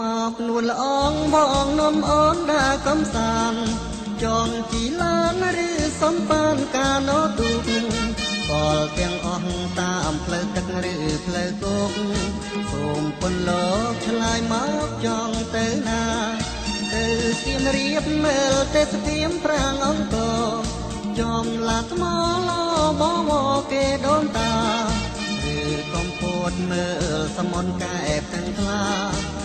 មកនួនល្អងបងនំអូនដើរកំសាន្តចងជីឡានឬសំបានកាណូទូកកលទាំងអស់តាមផ្លូវទឹកឬផ្លូវគោកសូមពន្លោកឆ្លើយមកចង់ទៅណាទៅសៀមរាបមើលទេសភាពប្រាំងអង្គរចំឡាថ្មឡបវគេដូនតាឬកំពួតមើលសមនកែបទាំងថ្លា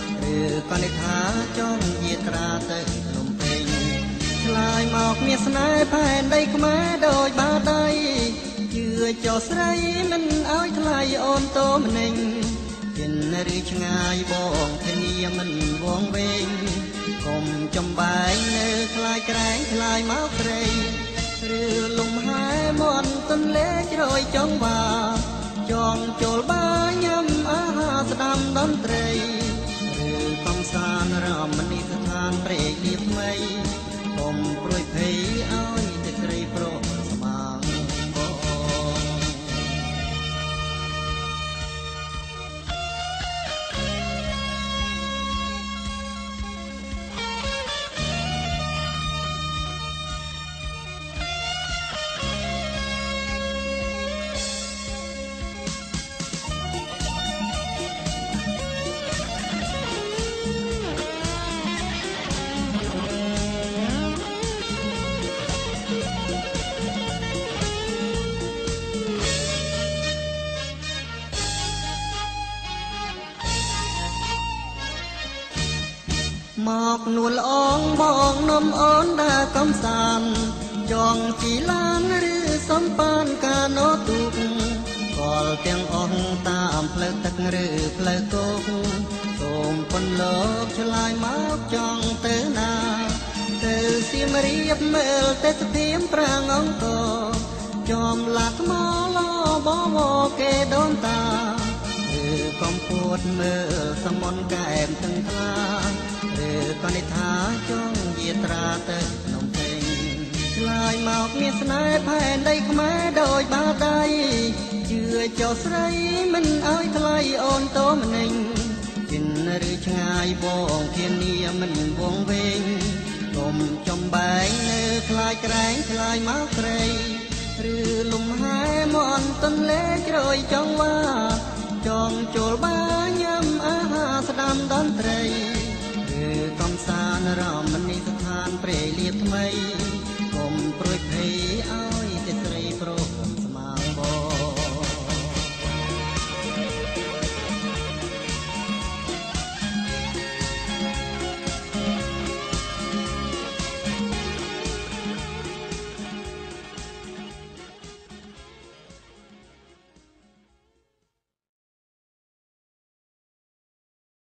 មកមានស្នេហ៍ផែនដីខ្មែរដូចបាដៃជឿចោស្រីមិនឲ្យថ្លៃអូនតោម្នេញជិនឬឆ្ងាយបងធានាមិនវងវែងកុំចំបែងនៅខ្លាយក្រែងខ្លាយមកស្រីឬលំហែមន់ទន្លេជ្រោយចង់បាច មកនួនល្អងបងនំអូនដើរកំសាន្តចងជីឡានឬសំបានកាណូទូកកលទាំងអស់តាមផ្លូវទឹកឬផ្លូវគោកសូមពន្លកឆ្លើយមកចង់ទៅណាទៅសៀមរាបមើលទេសភាពប្រាងអង្គរចំឡាថ្មឡបវគេដូនតាឬកំពួតមើលសមនកែមទាំងថ្លា ឬក៏និថាចង់យាត្រាទៅភ្នំពេញឆ្លើយមកមានស្នេហ៍ផែនដីខ្មែរដូចបាដៃជឿចោស្រីមិនឲ្យថ្លៃអូនតោម្នេញជិនឬឆ្ងាយបងធានាមិនវងវែងកុំចំបែងនៅខ្លាយក្រែងខ្លាយមកស្រីឬលំហែមន់ទន្លេជ្រោយចង់វាចង់ចូលបាញ៉ាំអាហារស្ដាំតន្ត្រីឬកំសាន្ត រមណីស្ថានព្រៃលៀបថ្មីកុំព្រួយភ័យឲ្យ